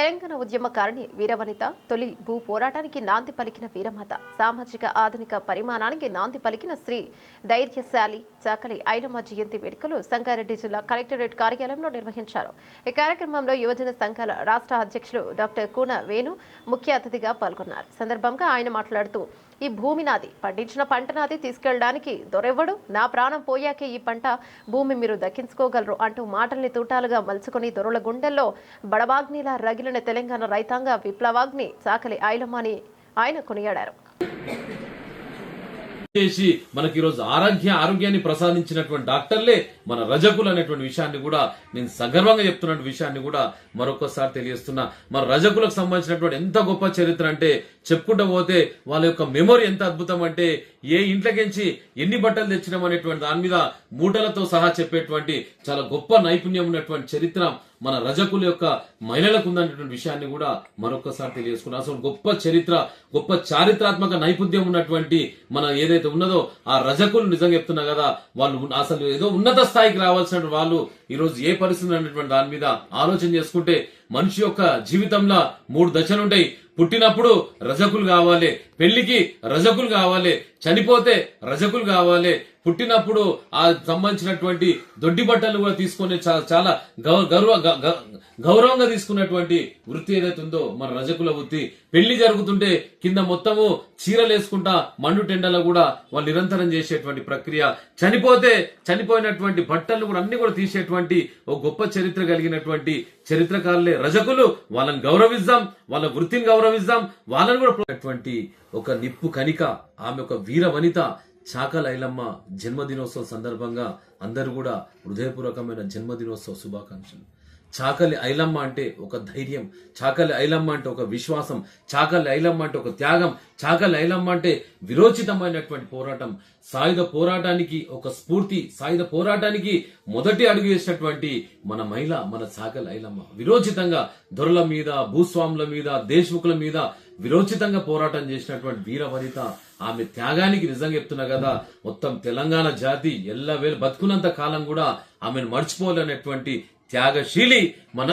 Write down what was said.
తెలంగాణ ఉద్యమకారిణి వీరవనిత తొలి భూ పోరాటానికి నాంది పలికిన వీరమాత సామాజిక ఆధునిక పరిమాణానికి నాంది పలికిన శ్రీ ధైర్యశాలి చాకలి ఐలమ్మ జయంతి వేడుకలు సంగారెడ్డి జిల్లా కలెక్టరేట్ కార్యాలయంలో నిర్వహించారు. ఈ కార్యక్రమంలో యువజన సంఘాల రాష్ట్ర అధ్యక్షులు డాక్టర్ కూన వేణు ముఖ్య అతిథిగా పాల్గొన్నారు. సందర్భంగా ఆయన మాట్లాడుతూ ఈ భూమి నాది. పండించిన పంట నాది తీసుకెళ్ళడానికి దొరెవ్వడు. నా ప్రాణం పోయాకే ఈ పంట భూమి మీరు దక్కించుకోగలరు అంటూ మాటల్ని తూటాలుగా మలుచుకొని దొరల గుండెల్లో బడవాగ్నిలా రగిలిన తెలంగాణ రైతాంగ విప్లవాగ్ని చాకలి ఐలమ్మని ఆయన కొనియాడారు. చేసి మనకి ఈరోజు ఆరోగ్య ఆరోగ్యాన్ని ప్రసాదించినటువంటి డాక్టర్లే మన రజకులు అనేటువంటి విషయాన్ని కూడా నేను సగర్వంగా చెప్తున్న విషయాన్ని కూడా మరొకసారి తెలియజేస్తున్నా. మన రజకులకు సంబంధించినటువంటి ఎంత గొప్ప చరిత్ర అంటే చెప్పుకుంటూ పోతే వాళ్ళ యొక్క మెమొరీ ఎంత అద్భుతం అంటే ఏ ఇంట్లోకించి ఎన్ని బట్టలు తెచ్చినాం అనేటువంటి దాని మీద మూటలతో సహా చెప్పేటువంటి చాలా గొప్ప నైపుణ్యం ఉన్నటువంటి చరిత్ర మన రజకుల యొక్క మహిళలకు ఉందనేటువంటి విషయాన్ని కూడా మరొకసారి తెలియజేసుకున్నాం. అసలు గొప్ప చరిత్ర గొప్ప చారిత్రాత్మక నైపుణ్యం ఉన్నటువంటి మన ఏదైతే ఉన్నదో ఆ రజకులు నిజంగా చెప్తున్నా కదా వాళ్ళు అసలు ఏదో ఉన్నత స్థాయికి రావాల్సిన వాళ్ళు ఈరోజు ఏ పరిస్థితి అనేటువంటి దాని మీద ఆలోచన చేసుకుంటే మనిషి యొక్క జీవితంలో మూడు దశలు ఉంటాయి. పుట్టినప్పుడు రజకులు కావాలి పెళ్ళికి రజకులు కావాలి చనిపోతే రజకులు కావాలి పుట్టినప్పుడు ఆ సంబంధించినటువంటి దొడ్డి బట్టలు కూడా తీసుకునే చాలా చాలా గౌ- గౌరవ గ- గౌరవంగా తీసుకున్నటువంటి వృత్తి ఏదైతే ఉందో మన రజకుల వృత్తి పెళ్ళి జరుగుతుంటే కింద మొత్తము చీరలేసుకుంటా మండు టెండలో కూడా వాళ్ళు నిరంతరం చేసేటువంటి ప్రక్రియ. చనిపోతే చనిపోయినటువంటి బట్టలు కూడా అన్ని కూడా తీసేటువంటి ఒక గొప్ప చరిత్ర కలిగినటువంటి చరిత్రకారులే రజకులు. వాళ్ళని గౌరవిద్దాం వాళ్ళ వృత్తిని గౌరవిద్దాం వాళ్ళని కూడా ఒక నిప్పు కనిక ఆమె ఒక వీర వనిత చాకల ఐలమ్మ జన్మదినోత్సవం సందర్భంగా అందరూ కూడా హృదయపూర్వకమైన జన్మదినోత్సవ శుభాకాంక్షలు. చాకలి ఐలమ్మ అంటే ఒక ధైర్యం చాకలి ఐలమ్మ అంటే ఒక విశ్వాసం చాకలి ఐలమ్మ అంటే ఒక త్యాగం చాకలి ఐలమ్మ అంటే విరోచితమైనటువంటి పోరాటం. సాయుధ పోరాటానికి ఒక స్ఫూర్తి సాయుధ పోరాటానికి మొదటి అడుగు వేసినటువంటి మన మహిళ మన చాకలి ఐలమ్మ. విరోచితంగా దొరల మీద భూస్వాముల మీద దేశముఖుల మీద విరోచితంగా పోరాటం చేసినటువంటి వీర వనిత ఆమె త్యాగానికి నిజంగా చెప్తున్నా కదా మొత్తం తెలంగాణ జాతి ఎల్లవేళ బతుకున్నంత కాలం కూడా ఆమెను మర్చిపోలేనటువంటి త్యాగశీలి మన